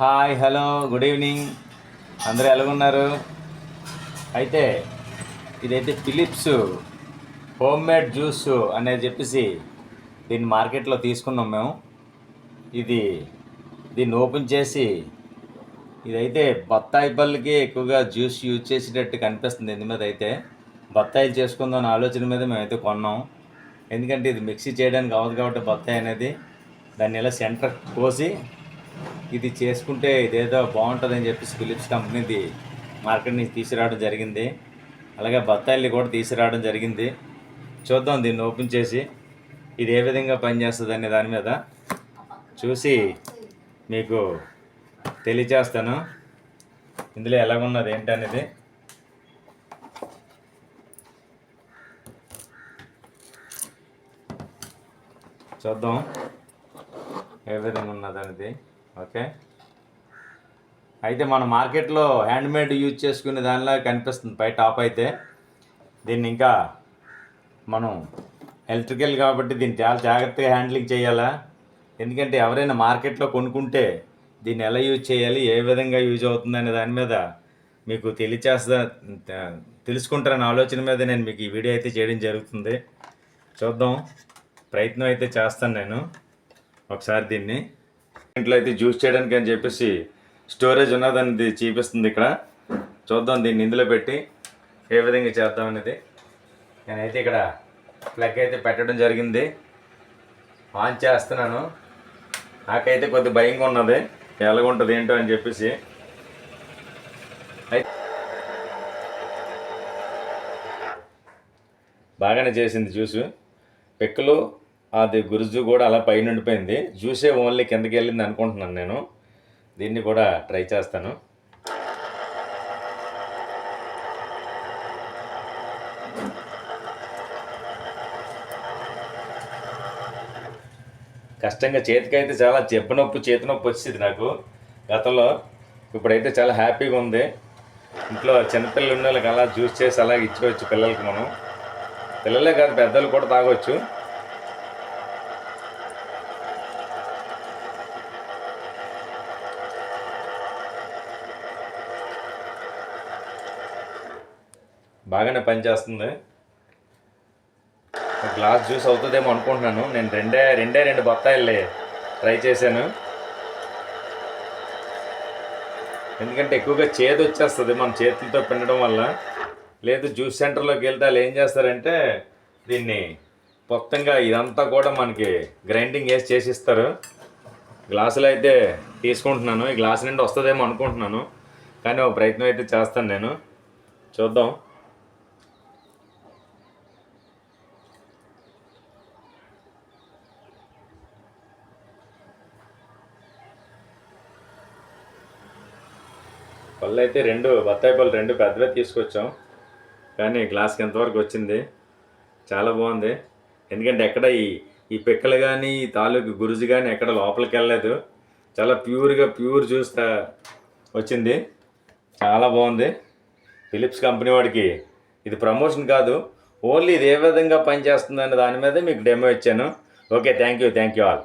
Hi hello good evening. అందరూ ఎలాగున్నారు? అయితే ఇదైతే ఫిలిప్స్ హోమ్ మేడ్ జ్యూస్ అనేది చెప్పేసి దీన్ని మార్కెట్లో తీసుకున్నాం మేము. ఇది దీన్ని ఓపెన్ చేసి ఇదైతే బత్తాయి పళ్ళకి ఎక్కువగా జ్యూస్ యూజ్ చేసేటట్టు కనిపిస్తుంది ఇందు మీద అయితే. బత్తాయిలు చేసుకుందాం అనే ఆలోచన మీద మేమైతే కొన్నాం. ఎందుకంటే ఇది మిక్సీ చేయడానికి అవ్వదు కాబట్టి బత్తాయి అనేది దాన్ని ఇలా సెంటర్ కోసి ఇది చేసుకుంటే ఇదేదో బాగుంటుందని చెప్పేసి ఫిలిప్స్ కంపెనీది మార్కెట్ నుంచి తీసుకురావడం జరిగింది. అలాగే బత్తాయిల్ని కూడా తీసుకురావడం జరిగింది. చూద్దాం దీన్ని ఓపెన్ చేసి ఇది ఏ విధంగా పనిచేస్తుంది అనే దాని మీద చూసి మీకు తెలియచేస్తాను. ఇందులో ఎలాగున్నది ఏంటనేది. చూద్దాం ఏ విధంగా ఉన్నది అనేది ఓకే? అయితే మన మార్కెట్లో హ్యాండ్మేడ్ యూజ్ చేసుకునే దానిలా కనిపిస్తుంది. పై టాప్ అయితే దీన్ని ఇంకా మనం ఎలక్ట్రికల్ కాబట్టి దీన్ని చాలా జాగ్రత్తగా హ్యాండ్లింగ్ చేయాలా? ఎందుకంటే ఎవరైనా మార్కెట్లో కొనుక్కుంటే దీన్ని ఎలా యూజ్ చేయాలి ఏ విధంగా యూజ్ అవుతుంది అనే దాని మీద మీకు తెలియచేస్తా తెలుసుకుంటారనే ఆలోచన మీద నేను మీకు ఈ వీడియో అయితే చేయడం జరుగుతుంది. చూద్దాం. ప్రయత్నం అయితే చేస్తాను నేను. ఒకసారి దీన్ని ఇంట్లో అయితే జ్యూస్ చేయడానికి అని చెప్పేసి స్టోరేజ్ ఉన్నదని చూపిస్తుంది ఇక్కడ. చూద్దాం దీన్ని ఇందులో పెట్టి ఏ విధంగా చేద్దాం అనేది. నేనైతే ఇక్కడ ప్లగ్ అయితే పెట్టడం జరిగింది. ఆన్ చేస్తున్నాను. నాకైతే కొద్ది భయంగా ఉన్నది. ఎలాగుంటుంది ఏంటో అని చెప్పేసి. బాగానే చేసింది జ్యూసు. పిక్కలు అది గురుజు కూడా అలా పైన ఉండిపోయింది. జ్యూసే ఓన్లీ కిందకి వెళ్ళింది అనుకుంటున్నాను నేను. దీన్ని కూడా ట్రై చేస్తాను. కష్టంగా చేతికైతే చాలా చెప్పు నొప్పి చేతి నొప్పి వచ్చింది నాకు. గతంలో ఇప్పుడైతే చాలా హ్యాపీగా ఉంది. ఇంట్లో చిన్నపిల్లలు ఉన్న వాళ్ళకి అలా జ్యూస్ చేసి అలా ఇచ్చుకోవచ్చు పిల్లలకి మనం. పిల్లలే కాదు పెద్దలు కూడా తాగొచ్చు. బాగానే పనిచేస్తుంది. గ్లాస్ జ్యూస్ అవుతుందేమో అనుకుంటున్నాను. నేను రెండే రెండే రెండు బత్తాయిలు ట్రై చేశాను. ఎందుకంటే ఎక్కువగా చేదు వచ్చేస్తుంది మన చేతులతో పిండడం వల్ల. లేదు జ్యూస్ సెంటర్లోకి వెళ్తే వాళ్ళు ఏం చేస్తారంటే దీన్ని మొత్తంగా ఇదంతా కూడా మనకి గ్రైండింగ్ వేసి చేసిస్తారు. గ్లాసులు అయితే తీసుకుంటున్నాను. ఈ గ్లాసు నుండి వస్తుందేమో అనుకుంటున్నాను. కానీ ఒక ప్రయత్నం అయితే చేస్తాను నేను. చూద్దాం. పళ్ళు అయితే రెండు బత్తాయి పళ్ళు రెండు పెద్దవే తీసుకొచ్చాం. కానీ గ్లాస్కి ఎంతవరకు వచ్చింది? చాలా బాగుంది. ఎందుకంటే ఎక్కడ ఈ ఈ పిక్కలు కానీ ఈ తాలూకు గురుజు కానీ ఎక్కడ లోపలికి వెళ్ళలేదు చాలా ప్యూర్గా ప్యూర్ చూస్తా వచ్చింది. చాలా బాగుంది. ఫిలిప్స్ కంపెనీ వాడికి ఇది ప్రమోషన్ కాదు. ఓన్లీ ఇది ఏ విధంగా పనిచేస్తుంది అనే దాని మీద మీకు డెమో ఇచ్చాను. Okay thank you thank you all.